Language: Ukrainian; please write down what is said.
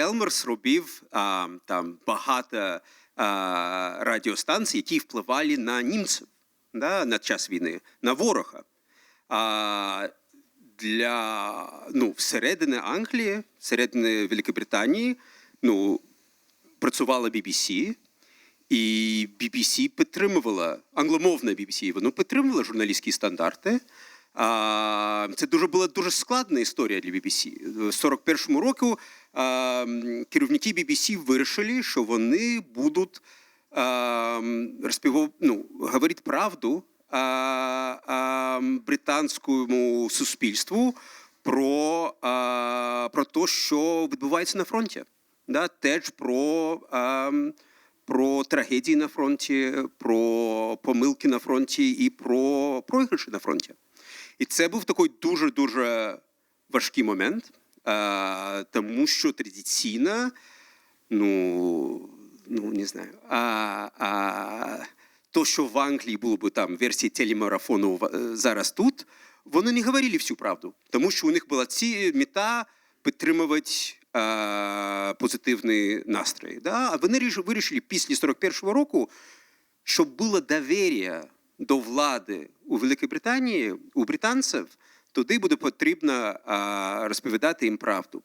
Челмерс робив а, там багато а, радіостанцій, які впливали на німців да, на час війни, на ворога. А, для ну, всередині Англії, всередині Великобританії, ну, працювала BBC, і BBC підтримувала, англомовна BBC, воно підтримувала журналістські стандарти. А, Це дуже була дуже складна історія для BBC. В 41-му року керівники BBC вирішили, що вони будуть розпівав, ну, говорити правду британському суспільству про, про те, що відбувається на фронті. Да? Теж про, про трагедії на фронті, про помилки на фронті і про програші на фронті. І це був такий дуже-дуже важкий момент, тому що традиційно, ну, ну не знаю, а, а, то, що в Англії було б там версії телемарафону в- зараз тут, вони не говорили всю правду, тому що у них була ці мета підтримувати позитивний настрій. Да? А вони ріш- вирішили після 41-го року, щоб було довір'я до влади у Великій Британії, у британців, туди буде потрібно розповідати їм правду.